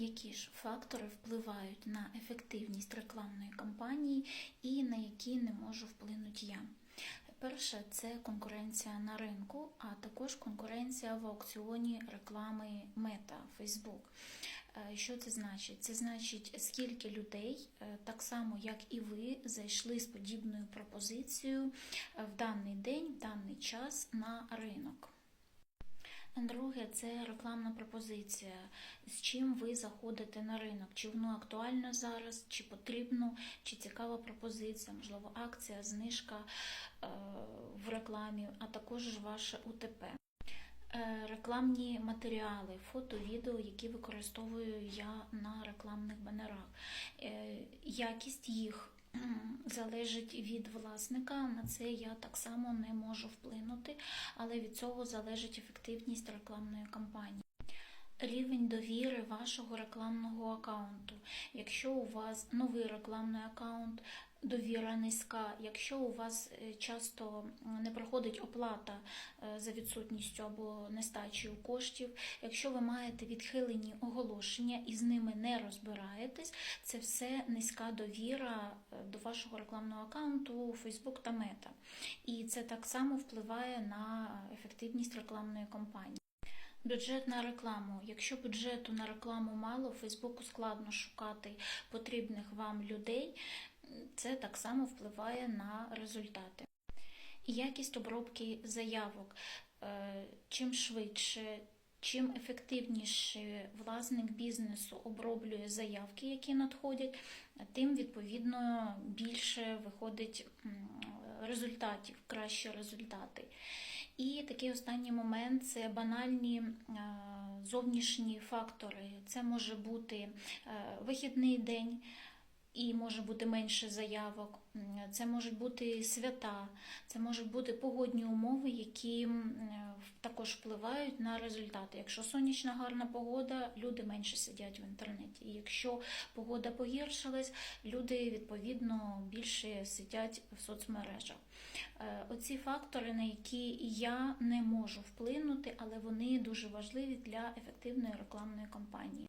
Які ж фактори впливають на ефективність рекламної кампанії і на які не можу вплинути я? Перше це конкуренція на ринку, а також конкуренція в аукціоні реклами Мета Facebook. Е, Що це значить? Це значить, скільки людей, е, так само як і ви, зайшли з подібною пропозицією е, в даний день, в даний час на ринок. Друге, це рекламна пропозиція. З чим ви заходите на ринок? Чи воно актуально зараз, чи потрібно, чи цікава пропозиція, можливо, акція, знижка е, в рекламі, а також ваше УТП. Е, Рекламні матеріали, фото, відео, які використовую я на рекламних банерах. Е, Якість їх залежить від власника. На це я так само не можу вплинути, але від цього залежить ефективність рекламної кампанії. Рівень довіри вашого рекламного аккаунту. Якщо у вас новий рекламний аккаунт, довіра низька, якщо у вас е, часто не проходить оплата е, за відсутністю або нестачею коштів, якщо ви маєте відхилені оголошення і з ними не розбираєтесь, це все низька довіра е, до вашого рекламного аккаунту Facebook та Meta. І це так само впливає на ефективність рекламної кампанії. Бюджет на рекламу. Якщо бюджету на рекламу мало, Фейсбуку складно шукати потрібних вам людей, це так само впливає на результати. Якість обробки заявок. Е, Чим швидше, чим ефективніше власник бізнесу оброблює заявки, які надходять, тим відповідно більше виходить результатів, кращі результати. І такий останній момент це банальні е, зовнішні фактори. Це може бути е, вихідний день. І може бути менше заявок, це можуть бути свята, це можуть бути погодні умови, які також впливають на результати. Якщо сонячна гарна погода, люди менше сидять в інтернеті. І якщо погода погіршилась, люди відповідно більше сидять в соцмережах. Е, Оці фактори, на які я не можу вплинути, але вони дуже важливі для ефективної рекламної кампанії.